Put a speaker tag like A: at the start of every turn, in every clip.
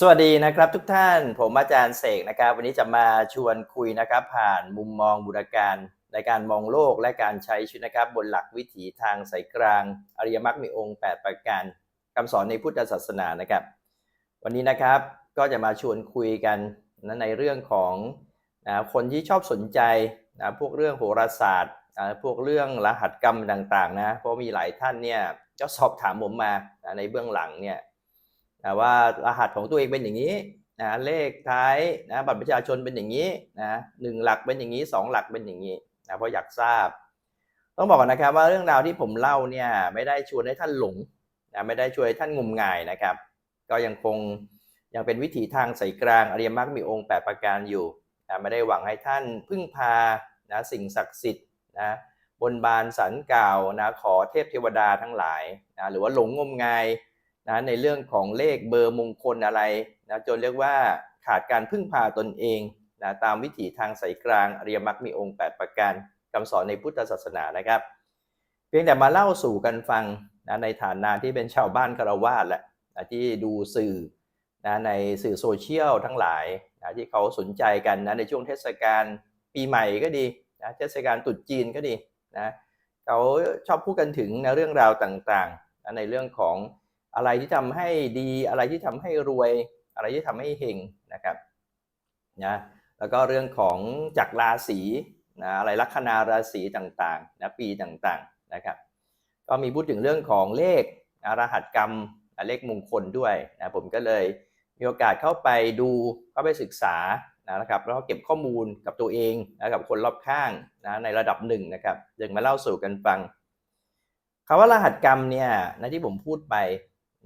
A: สวัสดีนะครับทุกท่านผมอาจารย์เสกนะครับ วันนี้จะมาชวนคุยนะครับ ผ่านมุมมองบุรการในการมองโลกและการใช้ชีวิตนะครับ บนหลักวิถีทางสายกลาง อริยมรรคมีองค์ 8 ประการคำสอนในพุทธศาสนานะครับ วันนี้นะครับก็จะมาชวนคุยกันนะในเรื่องของนะคนที่ชอบสนใจนะพวกเรื่องโหราศาสตร์นะพวกเรื่องรหัสกรรมต่างๆนะเพราะมีหลายท่านเนี่ยก็สอบถามผมมานะในเบื้องหลังเนี่ย นะว่ารหัสของตัวเองเป็นอย่างนี้นะเลขท้ายนะบัตรประชาชนเป็นอย่างนี้นะหนึ่งหลักเป็นอย่างนี้สองหลักเป็นอย่างนี้นะเพราะอยากทราบ ต้องบอกก่อนนะครับว่าเรื่องราวที่ผมเล่าเนี่ยไม่ได้ชวนให้ท่านหลงนะไม่ได้ช่วยให้ท่านงมงายนะครับ ก็ยังคงยังเป็นวิถีทางสายกลางอริยมรรคมีองค์ 8 ประการอยู่นะไม่ได้หวังให้ท่านพึ่งพานะสิ่งศักดิ์สิทธิ์นะบนบานสันกล่าวนะขอเทพเทวดาทั้งหลายนะหรือว่าหลงงมงาย นะในเรื่องของเลขเบอร์มงคลอะไรนะจนเรียกว่าขาดการพึ่งพาตนเองนะตามวิถีทางสายกลางอริยมรรคมีองค์ 8 ประการคำสอนในพุทธศาสนานะครับ เพียงแต่มาเล่าสู่กันฟังนะในฐานะที่เป็นชาวบ้านคารวาสแหละนะที่ดูสื่อนะในสื่อโซเชียลทั้งหลายนะที่เขาสนใจกันนะในช่วงเทศกาลปีใหม่ก็ดีนะเทศกาลตรุษจีนก็ดีนะเขาชอบพูดกันถึงนะเรื่องราวต่างๆนะในเรื่องของ อะไรที่ทำให้ดีอะไรที่ทำให้รวย อะไรที่ทำให้เฮงนะครับนะแล้วก็เรื่องของจักรราศีนะอะไรลัคนาราศีต่างๆนะปีต่างๆนะครับ ก็มีพูดถึงเรื่องของเลขนะรหัสกรรมนะเลขมงคลด้วยนะผมก็เลยมีโอกาสเข้าไปดูเข้าไปศึกษานะครับแล้วก็เก็บข้อมูลกับตัวเองนะกับคนรอบข้างนะในระดับหนึ่งนะครับจึงมาเล่าสู่กันฟังคำว่ารหัสกรรมเนี่ยนะที่ผมพูดไป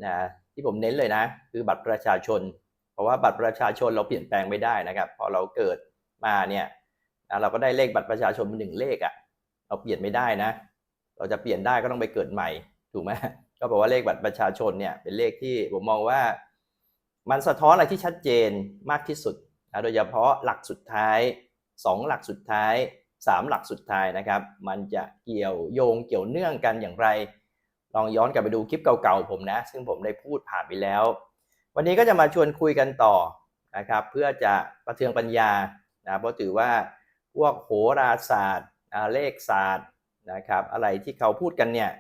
A: นะที่ผมเน้นเลยนะ คือบัตรประชาชน เพราะว่าบัตรประชาชนเราเปลี่ยนแปลงไม่ได้นะครับ พอเราเกิดมาเนี่ยนะเราก็ได้เลขบัตรประชาชนเป็นหนึ่งเลขอะ่ะเราเปลี่ยนไม่ได้นะ เราจะเปลี่ยนได้ก็ต้องไปเกิดใหม่ถูกไหมก็บอกว่าเลขบัตรประชาชนเนี่ยเป็นเลขที่ผมมองว่า มันสะท้อนอะไรที่ชัดเจนมากที่สุดนะโดยเฉพาะหลักสุดท้าย 2 หลักสุดท้าย 3 หลักสุดท้ายนะครับ มันจะเกี่ยวโยงเกี่ยวเนื่องกันอย่างไร ลองย้อนกลับไปดูคลิปเก่าๆผมนะ ซึ่งผมได้พูดผ่านไปแล้ว วันนี้ก็จะมาชวนคุยกันต่อนะครับเพื่อจะประเทืองปัญญานะเพราะถือว่าพวกโหราศาสตร์เลขศาสตร์นะครับอะไรที่เขาพูดกันเนี่ย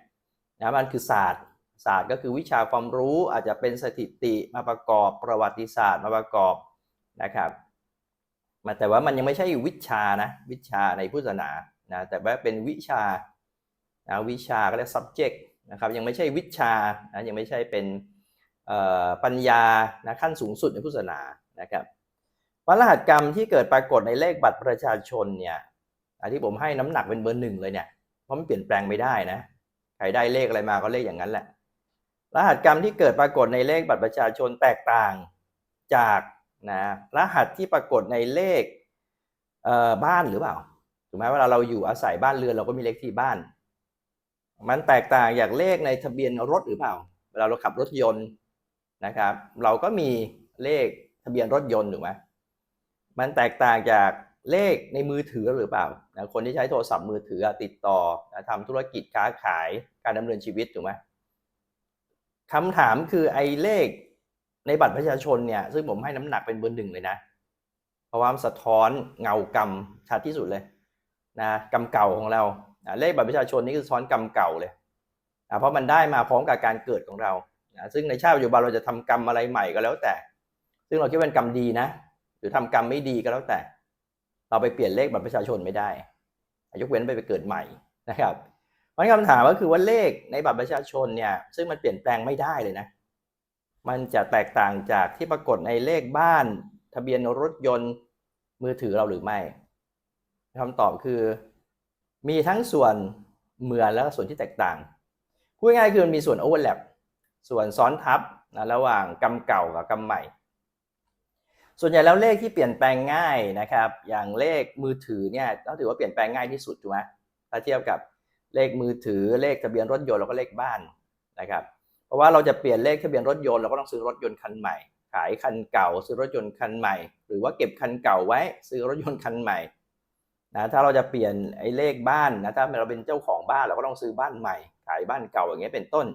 A: นะมันคือศาสตร์ศาสตร์ก็คือวิชาความรู้อาจจะเป็นสถิติมาประกอบประวัติศาสตร์มาประกอบนะครับมาแต่ว่ามันยังไม่ใช่วิชานะวิชาในพุทธศาสนานะแต่ว่าเป็นวิชานะวิชาก็เรียก subject นะครับยังไม่ใช่วิชานะยังไม่ใช่เป็นปัญญานะขั้นสูงสุดในพุทธศาสนานะครับวันรหัสกรรมที่เกิดปรากฏในเลขบัตรประชาชนเนี่ยที่ผมให้น้ำหนักเป็นเบอร์หนึ่งเลยเนี่ยเพราะมันเปลี่ยนแปลงไม่ได้นะใครได้เลขอะไรมาก็เลขอย่างนั้นแหละ รหัสกรรมที่เกิดปรากฏในเลขบัตรประชาชนแตกต่างจากนะรหัสที่ปรากฏในเลขบ้านหรือเปล่าถูกไหมเวลาเราอยู่อาศัยบ้านเรือนเราก็มีเลขที่บ้าน มันแตกต่างจากเลขในทะเบียนรถหรือเปล่า เวลาเราขับรถยนต์นะครับ เราก็มีเลขทะเบียนรถยนต์ถูกไหมมันแตกต่างจากเลขในมือถือหรือเปล่านะคนที่ใช้โทรศัพท์มือถือติดต่อนะทำธุรกิจค้าขายการดำเนินชีวิตถูกไหมคำถามคือไอ้เลขในบัตรประชาชนเนี่ยซึ่งผมให้น้ำหนักเป็นเบอร์หนึ่งเลยนะเพราะว่ามสะท้อนเงากรรมชัดที่สุดเลยนะกรรมเก่าของเรา เลขบัตรประชาชนนี่คือสะท้อนกรรมเก่าเลยเพราะมันได้มาพร้อมกับการเกิดของเราซึ่งในชาติปัจจุบันเราจะทำกรรมอะไรใหม่ก็แล้วแต่ ซึ่งเราคิดว่าเป็นกรรมดีนะ หรือทำกรรมไม่ดีก็แล้วแต่ เราไปเปลี่ยนเลขบัตรประชาชนไม่ได้ยกเว้นไปไปเกิดใหม่นะครับมันคำถามก็คือว่าเลขในบัตรประชาชนเนี่ย ซึ่งมันเปลี่ยนแปลงไม่ได้เลยนะ มันจะแตกต่างจากที่ปรากฏในเลขบ้าน ทะเบียนรถยนต์มือถือเราหรือไม่คำตอบคือ มีทั้งส่วนเหมือนและส่วนที่แตกต่าง พูดง่ายคือมันมีส่วนโอเวอร์แลปส่วนซ้อนทับนะระหว่างกรรมเก่ากับกรรมใหม่ ส่วนใหญ่แล้วเลขที่เปลี่ยนแปลงง่ายนะครับ อย่างเลขมือถือเนี่ยต้องถือว่าเปลี่ยนแปลงง่ายที่สุดถูกไหมถ้าเทียบกับเลขมือถือเลขทะเบียนรถยนต์แล้วก็เลขบ้านนะครับ เพราะว่าเราจะเปลี่ยนเลขทะเบียนรถยนต์เราก็ต้องซื้อรถยนต์คันใหม่ ขายคันเก่า ซื้อรถยนต์คันใหม่ หรือว่าเก็บคันเก่าไว้ซื้อรถยนต์คันใหม่ นะถ้าเราจะเปลี่ยนไอ้เลขบ้านนะถ้าเราเป็นเจ้าของบ้านเราก็ต้องซื้อบ้านใหม่ขายบ้านเก่าอย่างเงี้ยเป็นต้น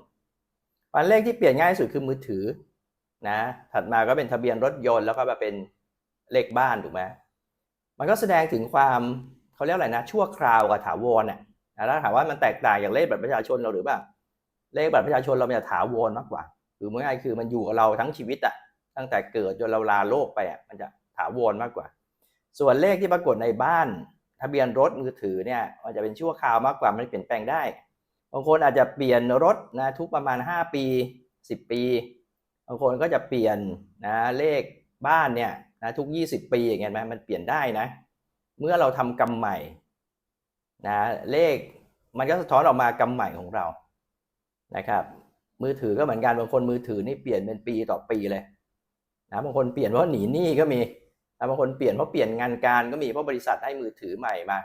A: อันเลขที่เปลี่ยนง่ายสุดคือมือถือนะถัดมาก็เป็นทะเบียนรถยนต์แล้วก็มาเป็นเลขบ้านถูกไหมมันก็แสดงถึงความเขาเรียกอะไรนะ ชั่วคราวกับถาวรน่ะนะแล้วถามว่ามันแตกต่างอย่างเลขบัตรประชาชนเราหรือเปล่าเลขบัตรประชาชนเรามันจะถาวรมากกว่าหรือเมื่อไงายคือมันอยู่กับเราทั้งชีวิตอะตั้งแต่เกิดจนเราลาโลกไปอะมันจะถาวรมากกว่า ส่วนเลขที่ปรากฏในบ้าน ทะเบียนรถมือถือเนี่ยมันจะเป็นชั่วคราวมากกว่ามันเปลี่ยนแปลงได้บางคนอาจจะเปลี่ยนรถนะทุกประมาณ 5 ปี 10 ปีบางคนก็จะเปลี่ยนนะเลขบ้านเนี่ยนะทุก 20 ปีอย่างเงี้ยไหมมันเปลี่ยนได้นะ เมื่อเราทำกรรมใหม่นะเลขมันก็สะท้อนออกมากรรมใหม่ของเรานะครับ มือถือก็เหมือนกันบางคนมือถือนี่เปลี่ยนเป็นปีต่อปีเลยนะบางคนเปลี่ยนเพราะหนีหนี้ก็มี บางคนเปลี่ยนเพราะเปลี่ยนงานการก็มีเพราะบริษัทให้มือถือใหม่มา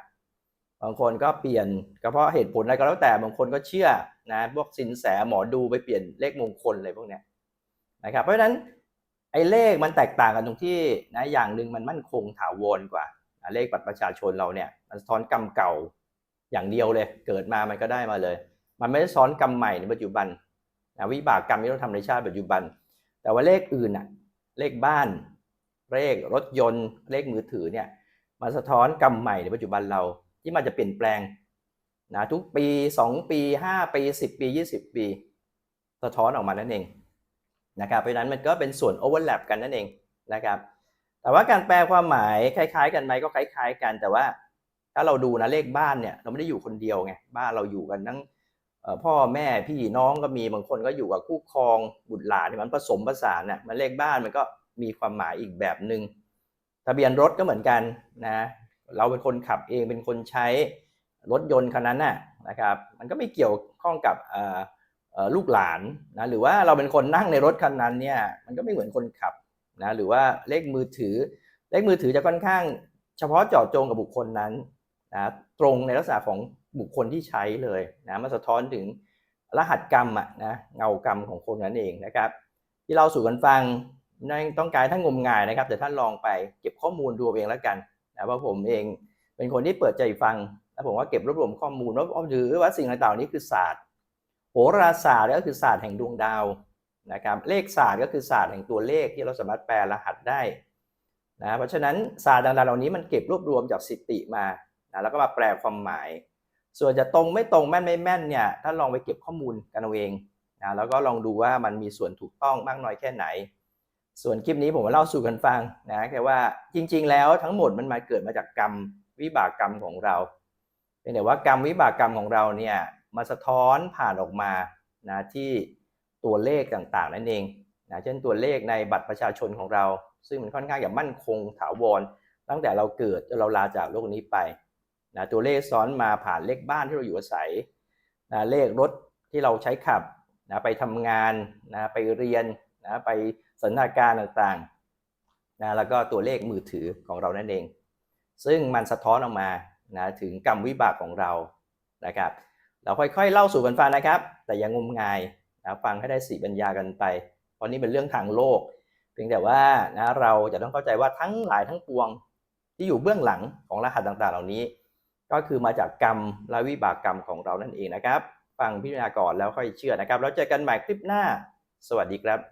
A: บางคนก็เปลี่ยนก็เพราะเหตุผลอะไรก็แล้วแต่บางคนก็เชื่อนะพวกสินแสหมอดูไปเปลี่ยนเลขมงคลอะไรพวกเนี้ยนะครับเพราะฉะนั้นไอ้เลขมันแตกต่างกันตรงที่นะอย่างหนึ่งมันมั่นคงถาวรกว่า เลขบัตรประชาชนเราเนี่ยมันซ้อนกรรมเก่าอย่างเดียวเลย เกิดมามันก็ได้มาเลย มันไม่ได้ซ้อนกรรมใหม่ในปัจจุบันนะวิบากกรรมที่เราทำในชาติปัจจุบัน แต่ว่าเลขอื่นอะเลขบ้าน เลขรถยนต์เลขมือถือเนี่ยมันสะท้อนกรรมใหม่ในปัจจุบันเราที่มันจะเปลี่ยนแปลงนะทุกปี 2 ปี 5 ปี 10 ปี 20 ปี สะท้อนออกมานั่นเองนะครับเพราะฉะนั้นมันก็เป็นส่วนโอเวอร์แลปกันนั่นเองนะครับแต่ว่าการแปลความหมายคล้าย ๆ กันไหมก็คล้าย ๆ กันแต่ว่าถ้าเราดูนะเลขบ้านเนี่ยเราไม่ได้อยู่คนเดียวไงบ้านเราอยู่กันทั้งพ่อแม่พี่น้องก็มีบางคนก็อยู่กับคู่ครองบุตรหลานมันผสมผสานน่ะมันเลขบ้านมันก็ มีความหมายอีกแบบหนึ่งทะเบียนรถก็เหมือนกันนะเราเป็นคนขับเองเป็นคนใช้รถยนต์คันนั้นน่ะนะครับมันก็ไม่เกี่ยวข้องกับลูกหลานนะหรือว่าเราเป็นคนนั่งในรถคันนั้นเนี่ยมันก็ไม่เหมือนคนขับนะหรือว่าเลขมือถือ เลขมือถือจะค่อนข้างเฉพาะเจาะจงกับบุคคลนั้นนะตรงในลักษณะของบุคคลที่ใช้เลยนะมันสะท้อนถึงรหัสกรรมอะนะเงากรรมของคนนั้นเองนะครับ ที่เราสู่กันฟัง นั่นต้องการท่านงมงายนะครับ แต่ท่านลองไปเก็บข้อมูลดูเอาเองแล้วกันนะเพราะผมเองเป็นคนที่เปิดใจฟัง แล้วผมว่าเก็บรวบรวมข้อมูลว่าหรือว่าสิ่งต่างๆนี้คือศาสตร์โหราศาสตร์ก็คือศาสตร์แห่งดวงดาวนะครับเลขศาสตร์ก็คือศาสตร์แห่งตัวเลขที่เราสามารถแปลรหัสได้นะเพราะฉะนั้นศาสตร์ต่างๆเหล่านี้มันเก็บรวบรวมจากสิติมานะแล้วก็มาแปลความหมาย ส่วนจะตรงไม่ตรงแม่นไม่แม่นเนี่ยถ้าลองไปเก็บข้อมูลกันเอาเองนะแล้วก็ลองดูว่ามันมีส่วนถูกต้องมากน้อยแค่ไหน ส่วนคลิปนี้ผมมาเล่าสู่กันฟังนะแค่ว่าจริง ๆ แล้วทั้งหมดมันมาเกิดมาจากกรรมวิบากกรรมของเราเป็นแต่ว่ากรรมวิบากกรรมของเราเนี่ยมาสะท้อนผ่านออกมานะที่ตัวเลขต่างๆนั่นเองนะเช่นตัวเลขในบัตรประชาชนของเรา ซึ่งมันค่อนข้างจะมั่นคงถาวร ตั้งแต่เราเกิดจนเราลาจากโลกนี้ไปนะตัวเลขซ้อนมาผ่านเลขบ้านที่เราอยู่อาศัยนะเลขรถที่เราใช้ขับนะไปทำงานนะไปเรียน นะไปสถานการณ์ต่างๆนะแล้วก็ตัวเลขมือถือของเรานั่นเอง ซึ่งมันสะท้อนออกมานะถึงกรรมวิบากของเรานะครับ เราค่อยๆเล่าสู่กันฟังนะครับ แต่อย่างงมงายนะฟังให้ได้สีปัญญากันไป เพราะนี่เป็นเรื่องทางโลก เพียงแต่ว่านะเราจะต้องเข้าใจว่าทั้งหลายทั้งปวงที่อยู่เบื้องหลังของรหัสต่างๆ เหล่านี้ ก็คือมาจากกรรมและวิบากกรรมของเรานั่นเองนะครับ ฟังพิจารณาก่อนแล้วค่อยเชื่อนะครับ แล้วเจอกันใหม่คลิปหน้า สวัสดีครับ